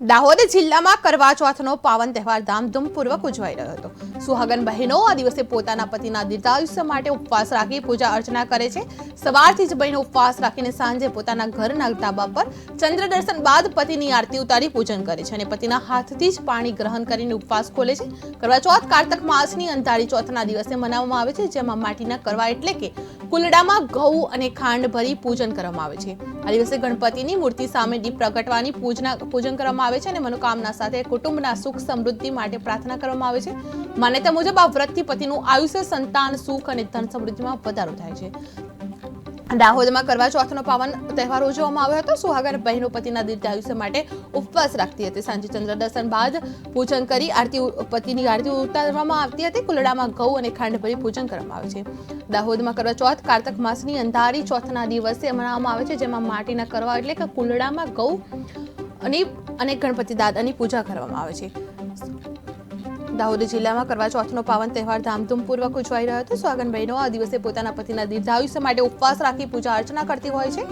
દાહોદ જિલ્લામાં કરવા ચોથનો પાવન તહેવાર ધામધૂમપૂર્વક ઉજવાઈ રહ્યો હતો. સુહાગન બહેનો આ દિવસે પોતાના પતિના દીર્ઘાયુષ્ય માટે ઉપવાસ રાખી પૂજા અર્ચના કરે છે. સવારથી જ બહેનો ઉપવાસ રાખીને સાંજે પોતાના ઘરના ધાબા પર ચંદ્ર દર્શન બાદ પતિની આરતી ઉતારી પૂજન કરે છે અને પતિના હાથથી જ પાણી ગ્રહણ કરીને ઉપવાસ ખોલે છે. કરવા ચોથ કારતક માસની અંધારી ચોથના દિવસે મનાવવામાં આવે છે, જેમાં માટીના કરવા એટલે કે કુલડામાં ઘઉં અને ખાંડ ભરી પૂજન કરવામાં આવે છે. આ દિવસે ગણપતિની મૂર્તિ સામે દીપ પ્રગટવાની પૂજના પૂજન કરવામાં આવે છે અને મનોકામના સાથે કુટુંબના સુખ સમૃદ્ધિ માટે પ્રાર્થના કરવામાં આવે છે. માન્યતા મુજબ આ વ્રતથી પતિનું આયુષ્ય, સંતાન, સુખ અને ધન સમૃદ્ધિમાં વધારો થાય છે. દાહોદમાં કરવા ચોથનો પાવન તહેવાર ઉજવવામાં આવ્યો હતો. સુહાગર બહેનો પતિના દીર્ઘાયુષ્ય માટે ઉપવાસ રાખતી હતી. સાંજે ચંદ્ર દર્શન બાદ પૂજન કરી આરતી પતિની આરતી ઉતારવામાં આવતી હતી. કુલડામાં ઘઉં અને ખાંડ ભરી પૂજન કરવામાં આવે છે. દાહોદમાં કરવા ચોથ કારતક માસની અંધારી ચોથના દિવસે મનાવવામાં આવે છે, જેમાં માટીના કરવા એટલે કે કુલડામાં ઘઉં અને અને ગણપતિ દાદાની પૂજા કરવામાં આવે છે. દાહોદ જિલ્લામાં કરવા ચોથનો પાવન તહેવાર ધામધૂમપૂર્વક ઉજવાઈ રહ્યો હતો. સ્વાગન બહેનો આ દિવસે પોતાના પતિના દીર્ઘાયુષ્ય માટે ઉપવાસ રાખી પૂજા અર્ચના કરતી હોય છે.